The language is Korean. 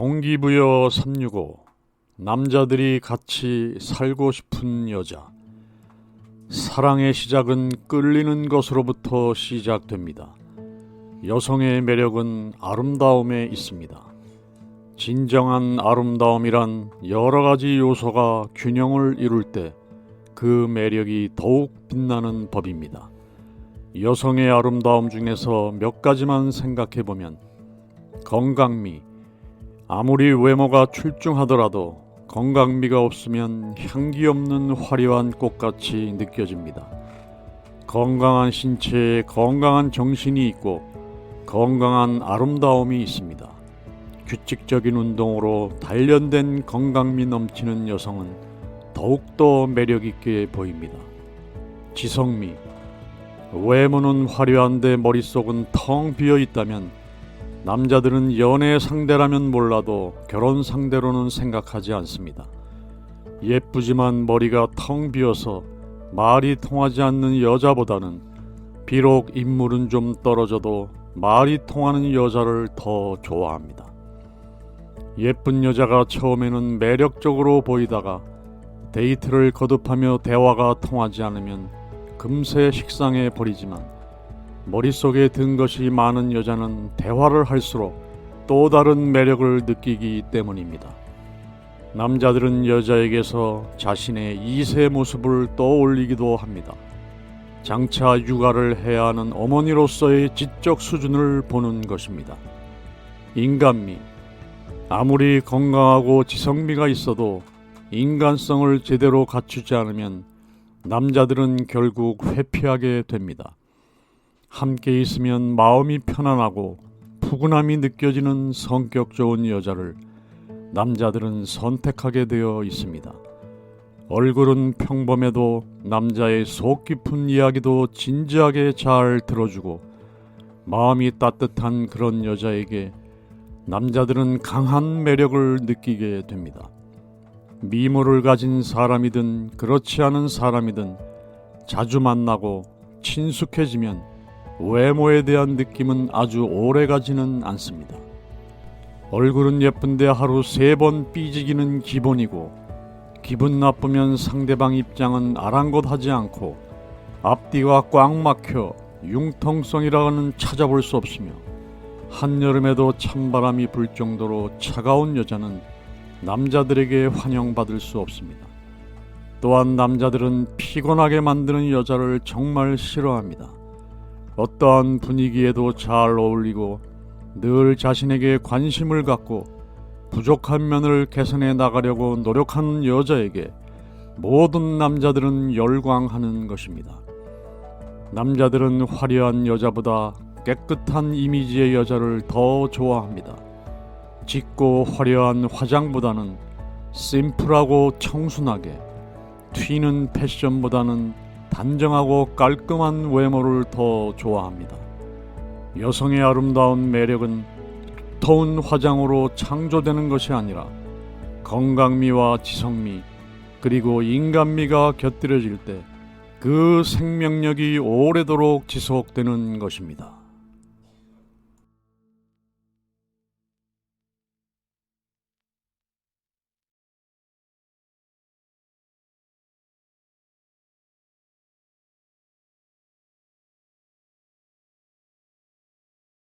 동기부여 365 남자들이 같이 살고 싶은 여자 사랑의 시작은 끌리는 것으로부터 시작됩니다. 여성의 매력은 아름다움에 있습니다. 진정한 아름다움이란 여러 가지 요소가 균형을 이룰 때 그 매력이 더욱 빛나는 법입니다. 여성의 아름다움 중에서 몇 가지만 생각해 보면 건강미, 아무리 외모가 출중하더라도 건강미가 없으면 향기 없는 화려한 꽃같이 느껴집니다. 건강한 신체에 건강한 정신이 있고 건강한 아름다움이 있습니다. 규칙적인 운동으로 단련된 건강미 넘치는 여성은 더욱더 매력있게 보입니다. 지성미 외모는 화려한데 머릿속은 텅 비어 있다면 남자들은 연애 상대라면 몰라도 결혼 상대로는 생각하지 않습니다. 예쁘지만 머리가 텅 비어서 말이 통하지 않는 여자보다는 비록 인물은 좀 떨어져도 말이 통하는 여자를 더 좋아합니다. 예쁜 여자가 처음에는 매력적으로 보이다가 데이트를 거듭하며 대화가 통하지 않으면 금세 식상해 버리지만 머릿속에 든 것이 많은 여자는 대화를 할수록 또 다른 매력을 느끼기 때문입니다. 남자들은 여자에게서 자신의 이세 모습을 떠올리기도 합니다. 장차 육아를 해야 하는 어머니로서의 지적 수준을 보는 것입니다. 인간미. 아무리 건강하고 지성미가 있어도 인간성을 제대로 갖추지 않으면 남자들은 결국 회피하게 됩니다. 함께 있으면 마음이 편안하고 푸근함이 느껴지는 성격 좋은 여자를 남자들은 선택하게 되어 있습니다. 얼굴은 평범해도 남자의 속 깊은 이야기도 진지하게 잘 들어주고 마음이 따뜻한 그런 여자에게 남자들은 강한 매력을 느끼게 됩니다. 미모를 가진 사람이든 그렇지 않은 사람이든 자주 만나고 친숙해지면 외모에 대한 느낌은 아주 오래 가지는 않습니다. 얼굴은 예쁜데 하루 세 번 삐지기는 기본이고 기분 나쁘면 상대방 입장은 아랑곳하지 않고 앞뒤가 꽉 막혀 융통성이라고는 찾아볼 수 없으며 한여름에도 찬바람이 불 정도로 차가운 여자는 남자들에게 환영받을 수 없습니다. 또한 남자들은 피곤하게 만드는 여자를 정말 싫어합니다. 어떠한 분위기에도 잘 어울리고 늘 자신에게 관심을 갖고 부족한 면을 개선해 나가려고 노력하는 여자에게 모든 남자들은 열광하는 것입니다. 남자들은 화려한 여자보다 깨끗한 이미지의 여자를 더 좋아합니다. 짙고 화려한 화장보다는 심플하고 청순하게 튀는 패션보다는 단정하고 깔끔한 외모를 더 좋아합니다. 여성의 아름다운 매력은 두터운 화장으로 창조되는 것이 아니라 건강미와 지성미 그리고 인간미가 곁들여질 때 그 생명력이 오래도록 지속되는 것입니다.